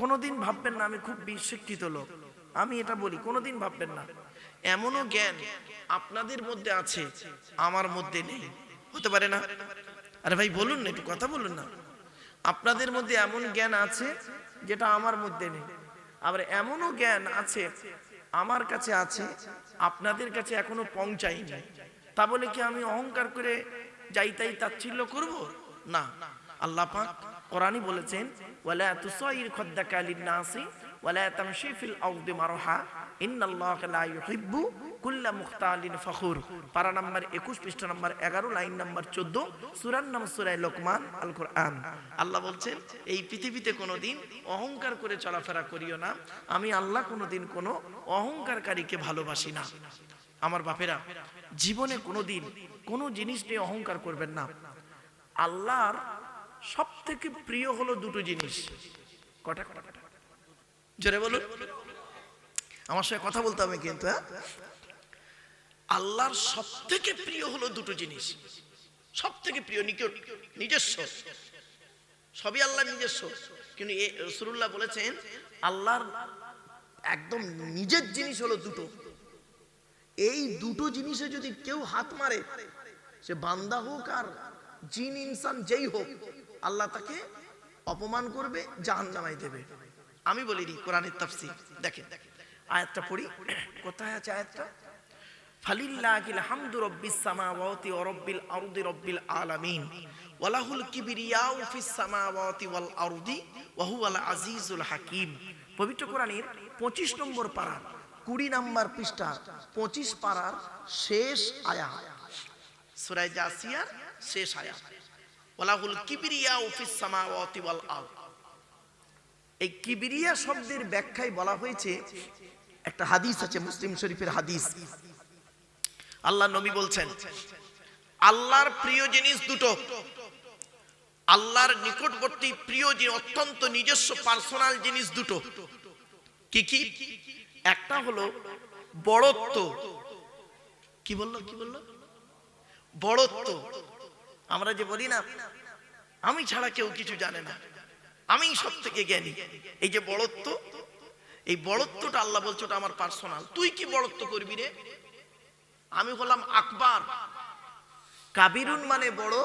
কোনোদিন ভাববেন না, আমি খুব বিশিক্ষিত লোক। আমি এটা বলি, কোনোদিন ভাববেন না। এমনও জ্ঞান আপনাদের মধ্যে আছে, আমার মধ্যে নেই। হতে পারে না? আরে ভাই, বলুন না, একটু কথা বলুন না। আপনাদের মধ্যে এমন জ্ঞান আছে যেটা আমার মধ্যে নেই। আবার এমনও জ্ঞান আছে, আমার কাছে আছে, আপনাদের কাছে এখনও পৌঁছাই পৌঁছায়নি। তা বলে কি আমি অহংকার করে যাই তাই তাচ্ছিল্য করব? না। আল্লাহ পাক কোরআনই বলেছেন, ওয়ালা তুসাইর খাদ্দাকা লিন-নাসি, ওয়ালা তামশি ফিল আরদি মারহা, ইন্নাল্লাহা লা ইউহিব্বু কুল্লা মুখতালিন ফখুর। পারা নাম্বার 21 পৃষ্ঠা নাম্বার 11 লাইন নাম্বার 14 সূরার নাম সূরা লোকমান আল কোরআন আল্লাহ বলছেন, এই পৃথিবীতে কোনোদিন অহংকার করে চলাফেরা করিও না। আমি আল্লাহ কোনোদিন কোনো অহংকারকারীকে ভালোবাসি না। আমার বাপেরা, জীবনে কোনোদিন কোনো জিনিস নিয়ে অহংকার করবেন না। আল্লাহর সব থেকে প্রিয় হলো দুটো জিনিস। কটা? কটা কটা জোরে বলুন। আমার সঙ্গে কথা বলতে হবে কিন্তু হ্যাঁ? আল্লাহর সব থেকে প্রিয় হলো দুটো জিনিস। সব থেকে প্রিয় নিজস্ব। সবই আল্লাহ নিজস্ব। কিন্তু রসুল্লাহ বলেছেন, আল্লাহর একদম নিজের জিনিস হলো দুটো। এই দুটো জিনিসে যদি কেউ হাত মারে, সে বান্দা হোক আর জিন, ইনসান যেই হোক আল্লাহ তাকে অপমান করবে জাহান নামাই দেবে। আমি বলিনি কোরআনের তাফসীর। দেখেন, আয়াতটা পড়ি। কোথায় আছে আয়াতটা? ফিস সামাওয়াতি আজিজুল হাকীম। পবিত্র কোরআনের 25 নম্বর পারা 20 নম্বর পৃষ্ঠা 25 পারার শেষ জাসিয়ার শেষ আয়াত। ওয়ালাহুল কিবরিয়াউ ফিস সামাওয়াতি ওয়াল আরদ। এই কিবরিয়া শব্দের ব্যাখ্যায় বলা হয়েছে, একটা হাদিস আছে, মুসলিম শরীফের হাদিস। আল্লাহ নবী বলছেন, আল্লাহর প্রিয় জিনিস দুটো। আল্লাহর নিকটবর্তী প্রিয় যে অত্যন্ত নিজস্ব পার্সোনাল জিনিস দুটো। কি কি? একটা হলো বড়ত্ব। কি বলল কি বলল? বড়ত্ব। আমরা যে বলি না, আমি ছাড়া কেউ কিছু জানে না। আমি সব থেকে জ্ঞানী। এই যে বড়ত্ব, এই বড়ত্বটা আল্লাহ বলছে ওটা আমার পার্সোনাল তুই কি বড়ত্ব করবি রে? আমি হলাম আকবার। কাবিরুন মানে বড়,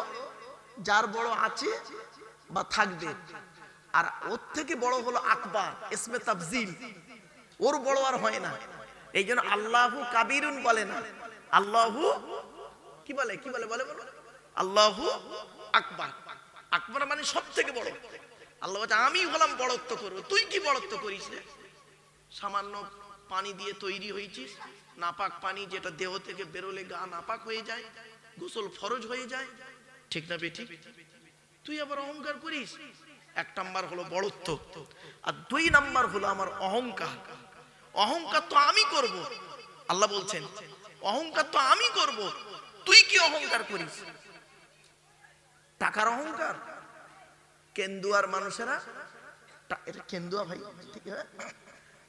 যার বড় আছে বা থাকবে। আর ওর থেকে বড় হলো আকবার, ইসমে তাফজিল। ওর বড় আর হয় না। এই জন্য আল্লাহু কাবিরুন বলে না। আল্লাহু কি বলে কি বলে বলে বলো আল্লাহু আকবার। আকবার মানে সব থেকে বড়। আল্লাহ আমি হলাম বড়ত্ব করব। তুই কি বড়ত্ব করিস রে? সামান্য পানি দিয়ে তৈরি হয়েছিস। নাপাক পানি যেটা দেহ থেকে বেরোলে গা নাপাক হয়ে যায়, গোসল ফরজ হয়ে যায়। ঠিক না বেঠিক? তুই আবার অহংকার করিস? এক নাম্বার হলো বড়ত্ব। আর দুই নাম্বার হলো আমার অহংকার। অহংকার তো আমি করব। আল্লাহ বলছেন, অহংকার তো আমি করব। তুই কি অহংকার করিস? টাকার অহংকার। কেন্দুয়ার মানুষেরা এটা কেন্দুয়া ভাই, ঠিক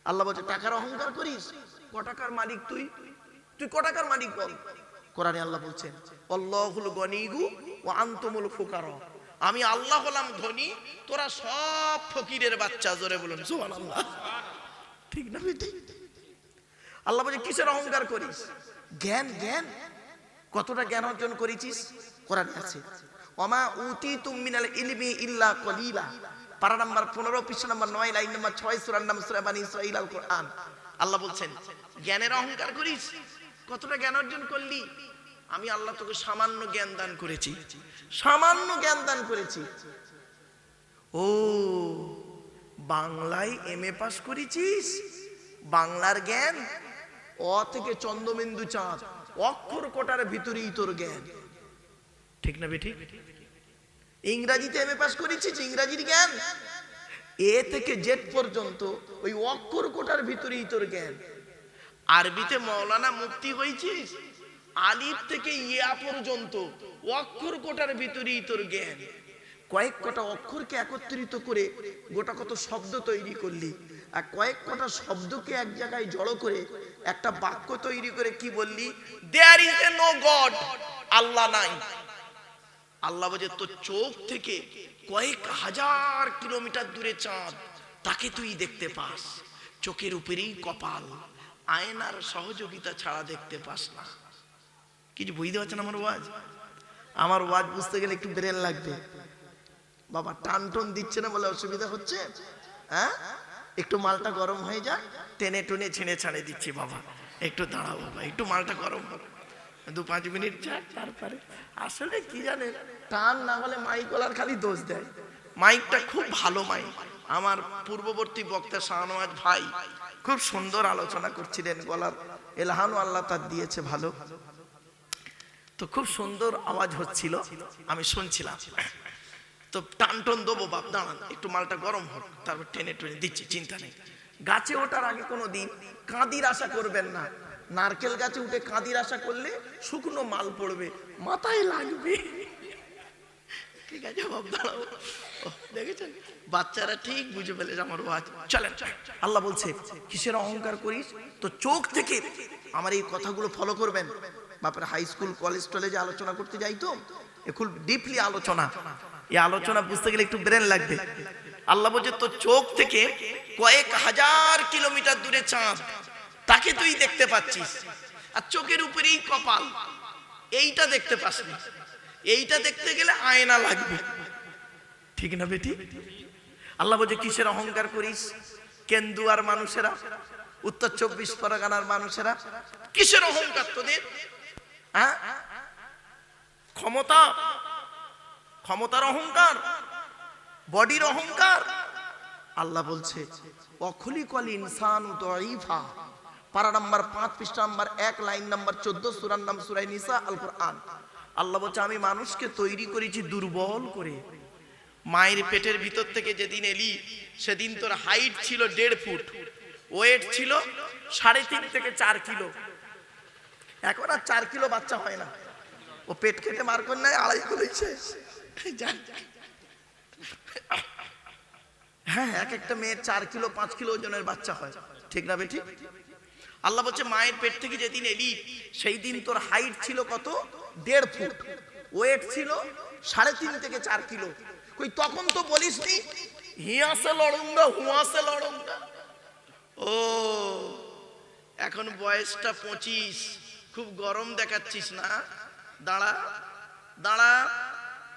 আল্লাহ বলছে, টাকার অহংকার করিস? ক টাকার মালিক তুই? তুই ক টাকার মালিক বল? কোরআনে আল্লাহ বলছেন, আল্লাহুল গনিগু ও আন্তমুল ফুকার। আমি আল্লাহ হলাম ধনী, তোরা সব ফকিরের বাচ্চা, জোরে বলুন, সুবহানাল্লাহ। ঠিক না বেটি আল্লাহ বলছে, কিসের অহংকার করিস? জ্ঞান জ্ঞান। কতটা জ্ঞান অর্জন করেছিস? কোরআনে আছে। ওমা উতি মিনাল ইলমি ইল্লা কলিলা। পারা নাম্বার পনেরো পৃষ্ঠ নাম্বার নয়, লাইন নাম্বার ছয়, সুরার নাম সুরা বানি ইসরাইল আল কোরআন। আল্লাহ বলছেন, জ্ঞানের অহংকার করিস? কতটা জ্ঞান অর্জন করলি? আমি আল্লাহ তোকে সামান্য জ্ঞান দান করেছি। সামান্য জ্ঞান দান করেছি। ও, বাংলায় এম এ পাস করেছিস? বাংলার জ্ঞান? অ থেকে চন্দ্রবিন্দু চাঁদ, অক্ষর কোটার ভিতরেই তোর জ্ঞান। ঠিক না বেঠিক ইংরাজিতে এম এ পাস করেছিস ইংরাজির জ্ঞান। এ থেকে জেড পর্যন্ত ওই অক্ষর কোটার ভিতরেই তোর জ্ঞান। আরবিতে মৌলানা মুক্তি হয়েছিস আলিফ থেকে ইয়া পর্যন্ত অক্ষর কোটার ভিতরেই তোর জ্ঞান। কয়েক কটা অক্ষরকে একত্রিত করে গোটা কত শব্দ তৈরি করলি, আর কয়েক কটা শব্দকে এক জায়গায় জড়ো করে একটা বাক্য তৈরি করে কি বললি? There is a no god আল্লাহ নাই। আল্লাহ বলছে, তোর চোখ থেকে কয়েক হাজার কিলোমিটার দূরে চাঁদ, তাকে তুই দেখতে পাস। চোখের উপরেই কপাল, আয়নার সহযোগিতা ছাড়া দেখতে পাস না। কিছু বুঝতে পারছেন আমার ওয়াজ? আমার ওয়াজ বুঝতে গেলে একটু ব্রেন লাগবে। বাবা টান টন দিচ্ছে না বলে অসুবিধা হচ্ছে? হ্যাঁ? একটু মালটা গরম হয়ে যায় টেনে টুনে ছেড়ে ছাড়ে দিচ্ছি বাবা। একটু দাঁড়াও বাবা, একটু মালটা গরম হোক। দু পাঁচ মিনিট যাক তারপরে। আসলে কি জানেন টান না হলে মাইক ওলার খালি দোষ দেয়। মাইকটা খুব ভালো মাইক। আমার পূর্ববর্তী বক্তা শাহনওয়াজ ভাই খুব সুন্দর আলোচনা করছিলেন গলার এলহানও আল্লাহ তার দিয়েছে ভালো। তো খুব সুন্দর আওয়াজ হচ্ছিল আমি শুনছিলাম। তো টান টন দেবো বাপ দাঁড়ান একটু মালটা গরম হোক তারপর টেনে টেনে দিচ্ছি চিন্তা নেই। গাছে ওঠার আগে কোনো দিন কাঁদির আশা করবেন না। নারকেল গাছে উঠে কাঁদির আশা করলে শুকনো মাল পড়বে, মাথায় লাগবে। ঠিক আছে বাপ দেখেছেন? বাচ্চারা ঠিক বুঝে ফেলেছে আমার ওয়াজ। চলেন আল্লাহ বলছে, কিসের অহংকার করিস? তো চোখ থেকে আমার এই কথাগুলো ফলো করবেন। বাপের হাই স্কুল কলেজ টলেজে আলোচনা করতে যাই তো? খুব ডিপলি আলোচনা। এই আলোচনা বুঝতে গেলে একটু ব্রেন লাগবে। আল্লাহ বলছে তো চোখ থেকে কয়েক হাজার কিলোমিটার দূরে চাঁদ তাকে তুই দেখতে পাচ্ছিস। আর চোখের উপরেই কপাল। এইটা দেখতে পাসনি এইটা দেখতে গেলে আয়না লাগবে। ঠিক না বেটি? আল্লাহ বলছে, কিসের অহংকার করিস? কেন্দুয়ার মানুষেরা, উত্তর চব্বিশ পরগনার মানুষেরা, কিসের অহংকার তোদের? হ্যাঁ ক্ষমতা? ক্ষমতার অহংকার? বডির অহংকার? আল্লাহ বলছে, অখলিকল ইনসান দইফা পারা নাম্বার পাঁচ, পৃষ্ঠা নাম্বার এক, লাইন নাম্বার চোদ্দ, সুরার নাম সুরাই নিসা, আল কোরআন। আল্লাহ বলছে, আমি মানুষকে তৈরি করেছি দুর্বল করে। মায়ের পেটের ভিতর থেকে যেদিন এলি, সেদিন তোর হাইট ছিল দেড় ফুট। ওয়েট ছিল সাড়ে তিন থেকে চার কিলো। এখন আর চার কিলো বাচ্চা হয় না। ও পেট কেটে মার করে নেয় আড়াই করেছে। হ্যাঁ এক একটা মেয়ের চার কিলো, পাঁচ কিলো ওজনের বাচ্চা হয়। ঠিক না বেটি আল্লাহ বলছে, মায়ের পেট থেকে যেদিন এলি সেই দিন তোর হাইট ছিল কত? দেড় ফুট। ওয়েট ছিল সাড়ে তিন থেকে চার কিলো। কই, তখন তো বলিস নি হিয়াসে লড়ুঙ্গা হুয়াসে লড়ুঙ্গা। ও, এখন বয়সটা পঁচিশ। খুব গরম দেখাচ্ছিস না? দাঁড়া দাঁড়া,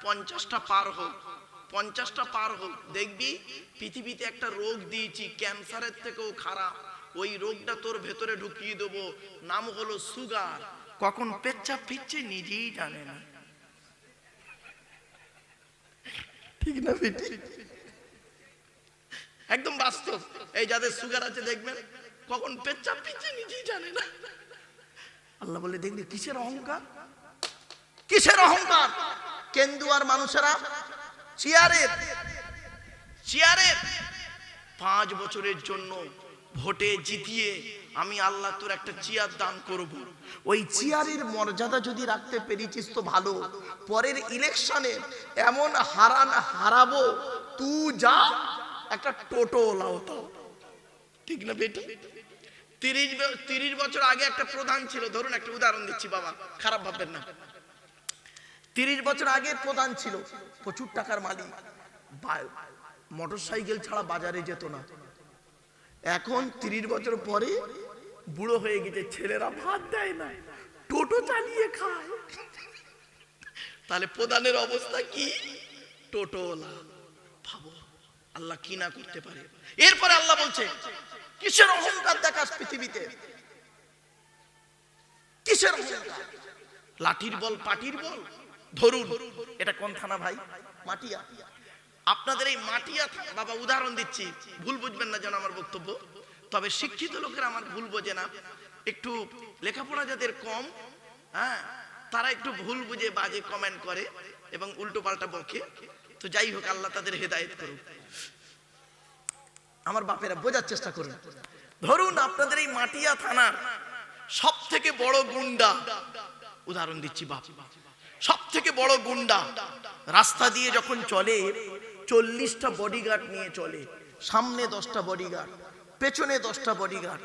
পঞ্চাশটা পার হোক, পঞ্চাশটা পার হোক। দেখবি, পৃথিবীতে একটা রোগ দিয়েছি, ক্যান্সারের থেকেও খারাপ। ওই রোগটা তোর ভেতরে ঢুকিয়ে দেবো। নাম হলো সুগার। কখন পেচ্ছাপ ফিরছে নিজেই জানে না। ঠিক না বেটি? একদম বাস্তব। এই যাদের সুগার আছে দেখবেন কখন পেচ্ছাপ ফিরছে নিজেই জানে না। আল্লাহ বলে দেখলি কিসের অহংকার? কিসের অহংকার? কেন্দুয়ার মানুষেরা চেয়ারের চেয়ারের পাঁচ বছরের জন্য ভোটে জিতিয়ে আমি আল্লাহ তোর একটা চেয়ার দান করব। ওই চেয়ারের মর্যাদা যদি রাখতে পেরেছিস তো ভালো। পরের ইলেকশনে এমন হারান হারাবো, তু যা একটা টোটো লাও তো। ঠিক না বেটি? তিরিশ তিরিশ বছর আগে একটা প্রধান ছিল, ধরুন একটা উদাহরণ দিচ্ছি বাবা, খারাপ ভাববেন না। তিরিশ বছর আগে প্রধান ছিল, প্রচুর টাকার মালিক মোটর সাইকেল ছাড়া বাজারে যেত না। এখন তিরিশ বছর পরে বুড়ো হয়ে গেছে, ছেলেরা ভাত দেয় না, টোটো চালিয়ে খায়। তাহলে প্রধানের অবস্থা কি? টোটোলা ভাবো, আল্লাহ কি না করতে পারে। এরপরে আল্লাহ বলছে, কিসের অহংকার দেখাস পৃথিবীতে? কিসের অহংকার? লাঠির বল, পাটির বল? ধরুন, এটা কোন থানা ভাই? মাটিয়া। আপনাদের এই মাটিয়া বাবা উদাহরণ দিচ্ছি। ভুল বুঝবেন না যেন আমার বক্তব্য। তবে শিক্ষিত লোকেরা আমার ভুল বোঝে না। একটু লেখাপড়া যাদের কম হ্যাঁ তারা একটু ভুল বুঝে বাজে কমেন্ট করে এবং উল্টো পাল্টা বকে। তো যাই হোক, আল্লাহ তাদের হেদায়েত করুক। আমার বাপেরা বোঝার চেষ্টা করুন। ধরুন আপনাদের এই মাটিয়া থানার সব থেকে বড় গুন্ডা। উদাহরণ দিচ্ছি বাপ। সব থেকে বড় গুন্ডা। রাস্তা দিয়ে যখন চলে চল্লিশটা বডিগার্ড নিয়ে চলে সামনে দশটা বডিগার্ড পেছনে দশটা বডিগার্ড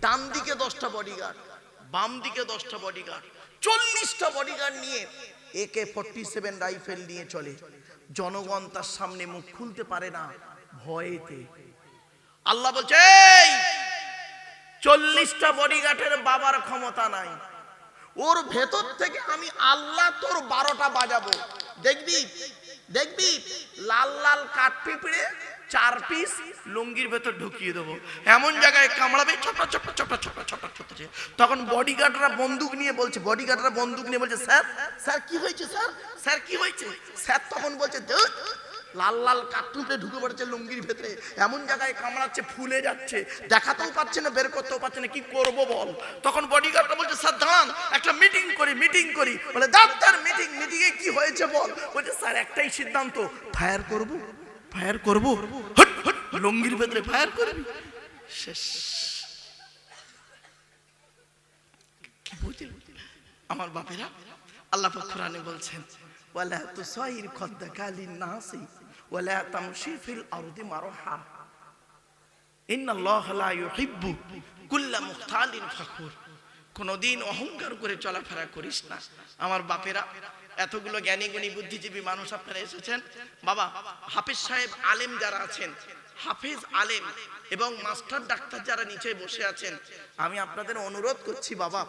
ডান দিকে দশটা বডিগার্ড বাম দিকে দশটা বডিগার্ড চল্লিশটা বডিগার্ড নিয়ে একে ফর্টি সেভেন রাইফেল নিয়ে চলে। জনগণ তার সামনে মুখ খুলতে পারে না ভয়েতে। আল্লাহ বলছে "এই, চল্লিশটা বডিগার্ডের বাবার ক্ষমতা নাই। ওর ভেতর থেকে আমি আল্লাহ তোর বারোটা বাজাবো। দেখবি দেখবি লাল লাল কাঠ পিঁপড়ে চার পিস লুঙ্গির ভেতর ঢুকিয়ে দেবো। এমন জায়গায় কামড়াবে ছোট ছোট ছোট ছোট ছোট ছোট তখন বডিগার্ডরা বন্দুক নিয়ে বলছে বডিগার্ডরা বন্দুক নিয়ে বলছে স্যার স্যার কি হয়েছে স্যার? স্যার কি হয়েছে? স্যার তখন বলছে "ধুৎ, লাল লাল কাঠুপে ঢুকে পড়েছে লুঙ্গির ভেতরে। এমন জায়গায় কামড়াচ্ছে, ফুলে যাচ্ছে। দেখাতেও পাচ্ছে না, বের করতেও পারছে না, কি করব বল? তখন বডিগার্ডটা বলছে স্যার দাঁড়ান একটা মিটিং করি মিটিং করি। বলে, ডাক্তার মিটিং মিটিং এ কি হয়েছে বল? বলছে, স্যার, একটাই সিদ্ধান্ত ফায়ার করব ফায়ার করব। লুঙ্গির ভেতরে ফায়ার করবি। শেষ। কি বুঝলি আমার বাপেরা, আল্লাহ কোরআনে বলছেন, ওয়ালা তুসাইর খাদ্দাকা লিন-নাসি। ফাখুর কোনদিন অহংকার করে চলাফেরা করিস না। আমার বাপেরা, এতগুলো জ্ঞানী গুণী বুদ্ধিজীবী মানুষ আপনারা এসেছেন। বাবা, হাফিজ সাহেব আলেম যারা আছেন, হাফিজ আলেম এবং মাস্টার ডাক্তার যারা নিচে বসে আছেন, আমি আপনাদের অনুরোধ করছি বাবা,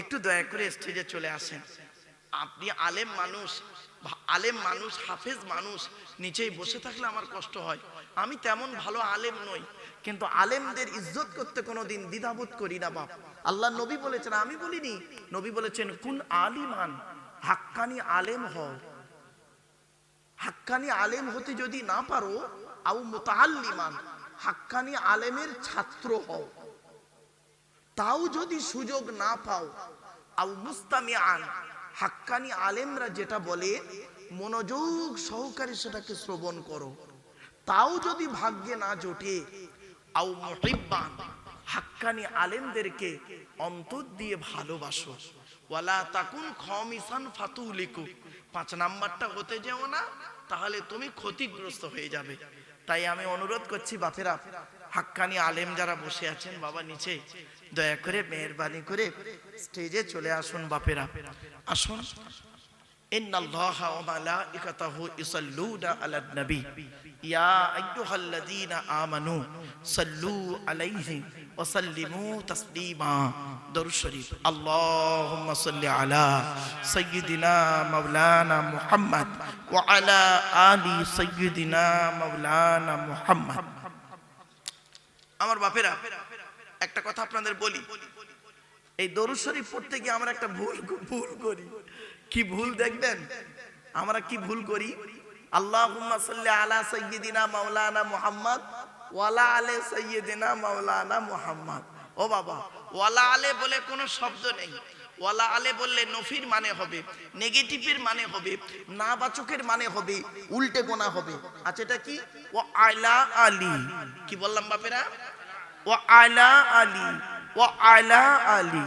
একটু দয়া করে স্টেজে চলে আসেন। আপনি আলেম মানুষ আলেম মানুষ, হাফেজ মানুষ, নিচেই বসে থাকলে আমার কষ্ট হয়। আমি তেমন ভালো আলেম নই, কিন্তু আলেমদের ইজ্জত করতে কোনোদিন দ্বিধাবোধ করি না বাপ। আল্লাহ নবী বলেছেন, আমি বলিনি, নবী বলেছেন, কোন আলিমান, হাক্কানি আলেম হও। হাক্কানি আলেম হতে যদি না পারো আউ মুতাআল্লিমান, হাক্কানি আলেমের ছাত্র হও। তাও যদি সুযোগ না পাও আউ মুস্তামিআন হাক্কানি আলেমরা যেটা বলে, মনোযোগ সহকারে সেটাকে শ্রবণ করো। তাও যদি ভাগ্যে না জোটে আউ মুহিব্বান, হাক্কানি আলেমদেরকে অন্তর দিয়ে ভালোবাসো। ওয়ালা তাকুন খমিসান ফাতুলিকু পাঁচ নাম্বারটা হতে যেও না, তাহলে তুমি ক্ষতিগ্রস্ত হয়ে যাবে। তাই আমি অনুরোধ করছি বাপেরা, হাক্কানি আলেম যারা বসে আছেন, বাবা নিচে, দয়া করে মেহরবানি করে স্টেজে চলে আসুন বাপেরা। আসুন إن الله وملائكته يصلون على النبي يا أيها الذين آمنوا صلوا عليه وسلموا تسليما در الشريف اللهم صل على سيدنا مولانا محمد وعلى آل سيدنا مولانا محمد আমার বাপেরা একটা কথা আপনাদের বলি এই দরুদ শরীফ পড়তে গিয়ে আমরা একটা ভুল ভুল করি। কি ভুল দেখবেন? আমরা কি ভুল করি? আল্লাহুম্মা সাল্লি আলা সাইয়্যিদিনা মাওলানা মুহাম্মদ ওয়ালা আলে সাইয়্যিদিনা মাওলানা মুহাম্মদ। ও বাবা ওয়ালা আলে বলে কোনো শব্দ নেই। ওয়ালা আলে বললে নফির মানে হবে, নেগেটিভের মানে হবে, নাবাচকের মানে হবে, উল্টে গোনা হবে। আচ্ছা এটা কি? ও আলা আলী। কি বললাম বাপেরা? ও আলা আলী। আলা আলী।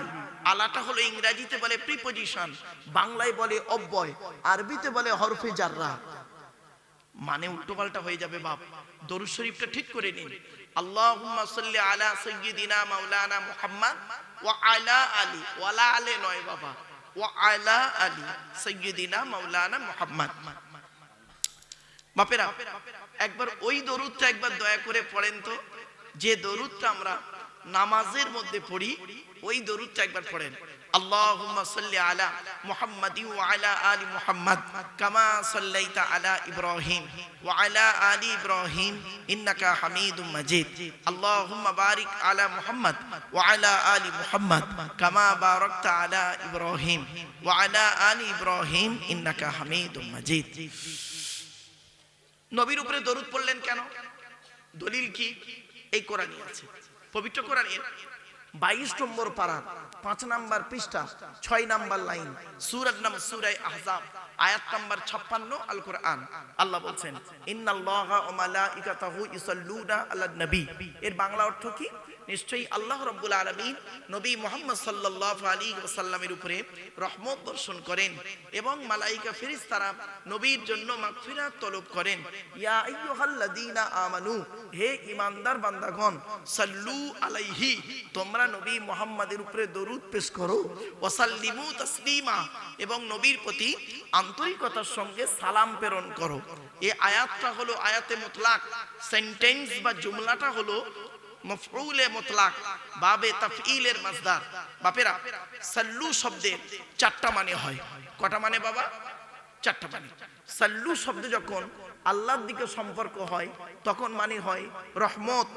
আলাটা হলো বলে বাংলায় বলে অব্যয়, আরবিতে বলে হরফে জাররা। মানে উল্টোপাল্টা হয়ে যাবে বাপ। শরীফটা ঠিক করে নিন। আল্লাহুম্মা সাল্লি আলা সাইয়্যিদিনা মাওলানা মুহাম্মদ ওয়া আলা আলী। ওয়ালা আলে নয় বাবা। ওয়া আলা আলী সাইয়্যিদিনা মাওলানা মুহাম্মদ। বাপেরা, একবার ওই দরুদটা একবার দয়া করে পড়েন তো। যে দরুদটা আমরা নামাজের মধ্যে পড়ি, ওই দরুদটা একবার পড়েন। আল্লাহুম্মা সাল্লি আলা মুহাম্মাদি ওয়া আলা আলি মুহাম্মাদ কামা সাল্লাইতা আলা ইব্রাহিম ওয়া আলা আলি ইব্রাহিম ইন্নাকা হামিদুম মাজিদ। আল্লাহুম্মা বারিক আলা মুহাম্মাদ ওয়া আলা আলি মুহাম্মাদ কামা বারাকতা আলা ইব্রাহিম ওয়া আলা আলি ইব্রাহিম ইন্নাকা হামিদুম মাজিদ। নবীর উপরে দরুদ পড়লেন কেন? দলিল কি? এই কোরআনই আছে। পবিত্র কোরআনের বাইশ নম্বর পারা, পাঁচ নাম্বার পৃষ্ঠা, ছয় নাম্বার লাইন, সুরার নাম সুরাই আহজাব, আয়াত নাম্বার ছাপ্পান্ন আল কোরআন। আল্লাহ বলছেন, ইন্নাল্লাহা ওয়া মালাইকাতাহু ইসাল্লুনা আলান নবী এর বাংলা অর্থ কি? নিশ্চয়ই আল্লাহ রব্বুল আলামিন নবী মুহাম্মদ সাল্লাল্লাহু আলাইহি ওয়াসাল্লামের উপরে রহমত বর্ষণ করেন এবং মালাইকা ফেরেশতারা নবীর জন্য মাগফিরাত তলব করেন। আমানু, হে ঈমানদার বান্দাগণ, সাল্লু আলাইহি, তোমরা নবী মুহাম্মাদের উপরে দরুদ পেশ করো। ওয়াসাল্লিমু তাসলিমা, এবং নবীর প্রতি আন্তরিকতার সঙ্গে সালাম প্রেরণ করো। এই আয়াতটা হলো আয়াতে মুতলাক, সেন্টেন্স বা জুমলাটা হলো মফউলে মুতলাক, বাবে তাফঈলের মাসদার বাপেরা, সাল্লু শব্দের চারটা মানে হয়। কটা মানে বাবা? চারটা মানে। সাল্লু শব্দ যখন আল্লাহর দিকে সম্পর্ক হয়, তখন মানে হয় রহমত।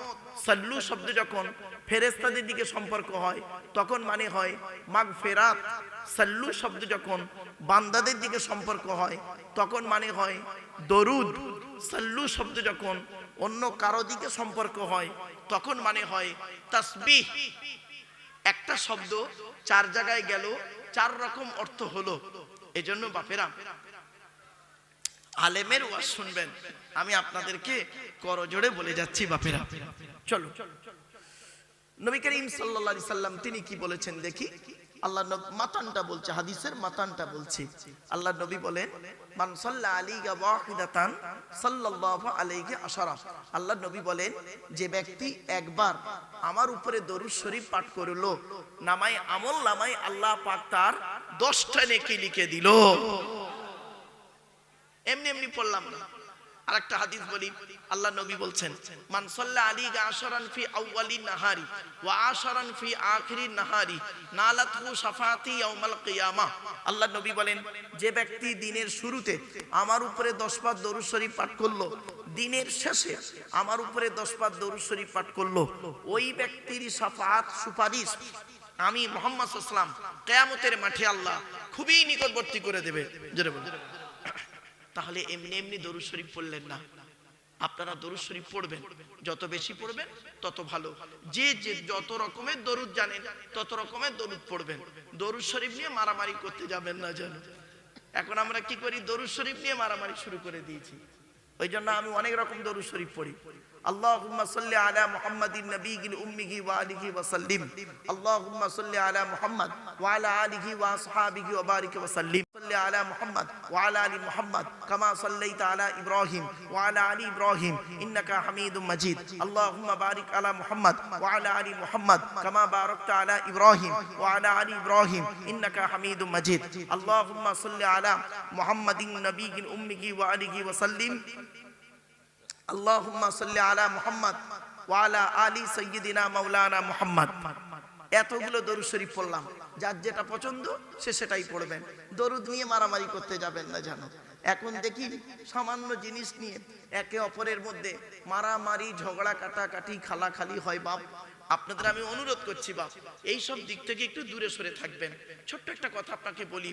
সাল্লু শব্দ যখন ফেরেস্তাদের দিকে সম্পর্ক হয়, তখন মানে হয় মাগ ফেরাত সাল্লু শব্দ যখন বান্দাদের দিকে সম্পর্ক হয়, তখন মানে হয় দরুদ। সাল্লু শব্দ যখন অন্য কারও দিকে সম্পর্ক হয় তখন মানে হয় তাসবিহ। একটা শব্দ চার জায়গায় গেল, চার রকম অর্থ হলো। এজন্য বাপেরা, আলেমের ওয়াজ শুনবেন। আমি আপনাদেরকে করজোড়ে বলে যাচ্ছি বাপেরা। চলো। নবী করিম সাল্লাল্লাহু আলাইহি সাল্লাম তিনি কি বলেছেন দেখি? আল্লাহ মাতানটা বলছে, হাদিসের মাতানটা বলছে। আল্লাহ নবী বলেন আল্লাহ নবী বলেন, যে ব্যক্তি একবার আমার উপরে দরুদ শরীফ পাঠ করল নামাই আমল নামাই আল্লাহ পাক তার 10টা নেকি লিখে দিল। এমনি এমনি পড়লাম না। হাদিস বলি, আল্লাহ নবী বলছেন আলী আশরান ফি আউয়ালি নাহারি ওয়া আশরান ফি আখিরি নাহারি ইয়াউমাল কিয়ামা। আল্লাহ নবী বলেন, যে ব্যক্তি দিনের শুরুতে আমার উপরে 10 বার দরুদ শরীফ পাঠ করল, দিনের শেষে আমার উপরে 10 বার দরুদ শরীফ পাঠ করল, ওই ব্যক্তির শাফাত সুপারিশ আমি মোহাম্মদ সাল্লাম কিয়ামতের মাঠে আল্লাহ খুবই নিকটবর্তী করে দেবে। জোরে বলুন। তাহলে এমনি এমনি দরুদ শরীফ পড়লেন না। আপনারা দরুদ শরীফ পড়বেন। যত বেশি পড়বেন, তত ভালো। যে যে যত রকমের দরুদ জানেন, তত রকমের দরুদ পড়বেন। দরুদ শরীফ নিয়ে মারামারি করতে যাবেন না যেন। এখন আমরা কি করি? দরুদ শরীফ নিয়ে মারামারি শুরু করে দিয়েছি। ওই জন্য আমি অনেক রকম দরুদ শরীফ পড়ি। اللهم صل على محمد النبي الأمه وآله وسلم. اللهم صل على محمد وعلى آله وأصحابه وبارك وسلم. صل على محمد وعلى آل محمد كما صليت على إبراهيم وعلى آل إبراهيم. إنك حميد مجيد. اللهم بارك على محمد وعلى آل محمد كما باركت على إبراهيم وعلى آل إبراهيم. إنك حميد مجيد. اللهم صل على محمد النبي الأمه وآله وسلم. আল্লাহুম্মা সাল্লি আলা মুহাম্মদ ওয়া আলা আলি সাইয়্যিদিনা মাওলানা মুহাম্মদ। এতগুলো দরুদ শরীফ পড়লাম। যার যেটা পছন্দ, সে সেটাই পড়বেন। দরুদ নিয়ে মারামারি করতে যাবেন না জানো এখন দেখি সামান্য জিনিস নিয়ে একে অপরের মধ্যে মারামারি, ঝগড়া, কাটাকাটি, খালাখালি হয় বাপ। আপনাদের আমি অনুরোধ করছি বাপ, এই সব দিক থেকে একটু দূরে সরে থাকবেন। ছোট্ট একটা কথা আপনাকে বলি।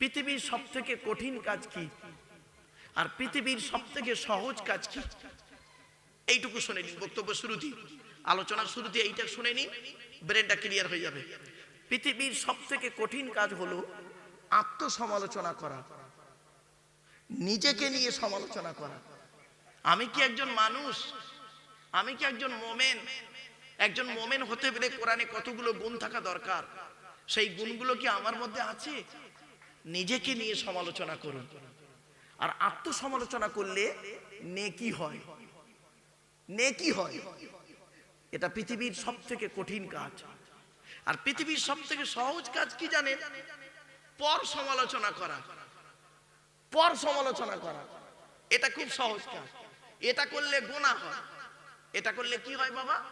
পৃথিবীর সবথেকে কঠিন কাজ কি? আর পৃথিবীর সব থেকে সহজ কাজ কি? এইটুকু শুনে নিন, বক্তব্য শুরুতে আলোচনার শুরুতে এইটা শুনে নিন ব্রেনটা ক্লিয়ার হয়ে যাবে। পৃথিবীর সব থেকে কঠিন কাজ হলো আত্মসমালোচনা করা। নিজেকে নিয়ে সমালোচনা করা। আমি কি একজন মানুষ? আমি কি একজন মোমেন? একজন মোমেন হতে গেলে কোরআনে কতগুলো গুণ থাকা দরকার? সেই গুণগুলো কি আমার মধ্যে আছে? নিজেকে নিয়ে সমালোচনা করুন। আর আত্মসমালোচনা করলে নেকি হয়। নেকি হয়। এটা পৃথিবীর সব থেকে কঠিন কাজ। আর পৃথিবীর সব থেকে সহজ কাজ কি জানেন? পর সমালোচনা করা। পর সমালোচনা করা। এটা খুব সহজ কাজ। এটা করলে গোনা হয়। এটা করলে কি হয় বাবা?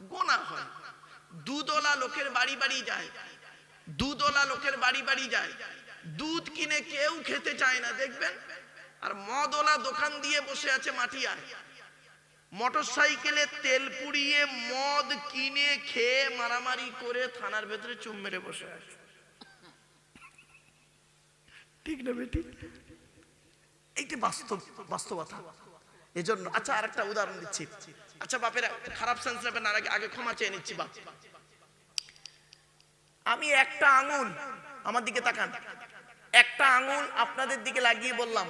গোনা হয়। দুধওয়ালা লোকের বাড়ি বাড়ি যায়। দুধওয়ালা লোকের বাড়ি বাড়ি যায়। দুধ কিনে কেউ খেতে চায় না, দেখবেন? আর মদওয়ালা দোকান দিয়ে বসে আছে মাটিয়ায় মোটর সাইকেলে তেল পুড়িয়ে মদ কিনে খেয়ে মারামারি করে থানার ভেতরে চুম মেরে বসে আছে। ঠিক না বেটি? এইটা বাস্তব বাস্তবতা এজন্য আচ্ছা আরেকটা উদাহরণ দিচ্ছি। আচ্ছা বাপেরা, খারাপ সেন্স নেবেন আর আগে আগে ক্ষমা চেয়ে নিচ্ছি, বাপ। আমি একটা আঙুল আমার দিকে তাকান। একটা আঙুল আপনাদের দিকে লাগিয়ে বললাম,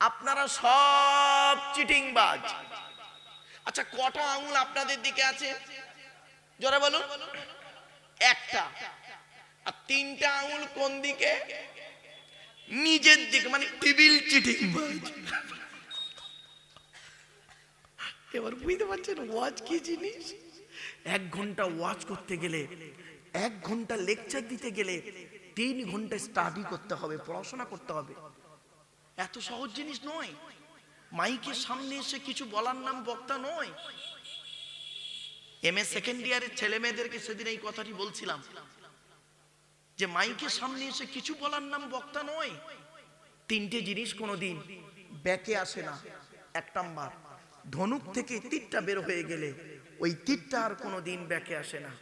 আপনারা সব চিটিংবাজ। আচ্ছা কটা আঙুল আপনাদের দিকে আছে? জোরে বলুন। একটা। আর তিনটা আঙুল কোন দিকে? নিজের দিকে মানে টিবিল চিটিংবাজ। এবার বুঝতে পারছেন ওয়াজ কি জিনিস? এক ঘণ্টা ওয়াজ করতে গেলে, এক ঘণ্টা লেকচার দিতে গেলে তিন ঘণ্টা স্টাডি করতে হবে, পড়াশোনা করতে হবে। এত সহজ জিনিস নয়। মাইকের সামনে এসে কিছু বলার নাম বক্তা নয়। এম এ সেকেন্ড ইয়ারের ছেলে মেয়েদেরকে সেদিন এই কথাটি বলছিলাম, যে মাইকের সামনে এসে কিছু বলার নাম বক্তা নয়। তিনটে জিনিস কোনোদিন ব্যাকে আসে না। এক নাম্বার, ধনুক থেকে তীরটা বের হয়ে গেলে ওই তীরটা আর কোনোদিন ব্যাকে আসে না।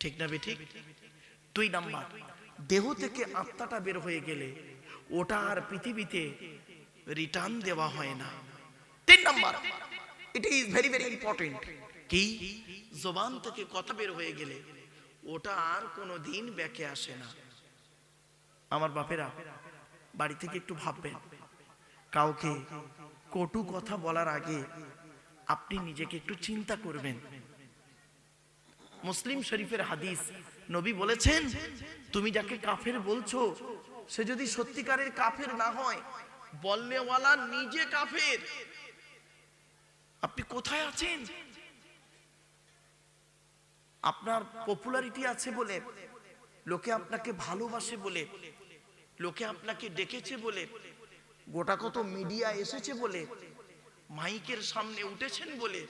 ঠিক না বে ঠিক দুই নাম্বার দেহ থেকে আত্মাটা বের হয়ে গেলে ওটা আর পৃথিবীতে রিটার্ন দেওয়া হয় না। তিন নম্বর it is very very important কি? জবান থেকে কথা বের হয়ে গেলে ওটা আর কোনো দিন ব্যাকে আসে না। আমার বাপেরা, বাড়ি থেকে একটু ভাববেন। কাউকে কটু কথা বলার আগে আপনি নিজেকে একটু চিন্তা করবেন। মুসলিম শরীফের হাদিস নবী বলেছেন, তুমি যাকে কাফের বলছো, সে যদি সত্যিকারের কাফের না হয়, বলনেওয়ালা নিজে কাফের। আপনি কোথায় আছেন? আপনার পপুলারিটি আছে বলে, লোকে আপনাকে ভালোবাসে বলে, লোকে আপনাকে ডেকেছে বলে, গোটা কত মিডিয়া এসেছে বলে, মাইকের সামনে উঠেছেন বলে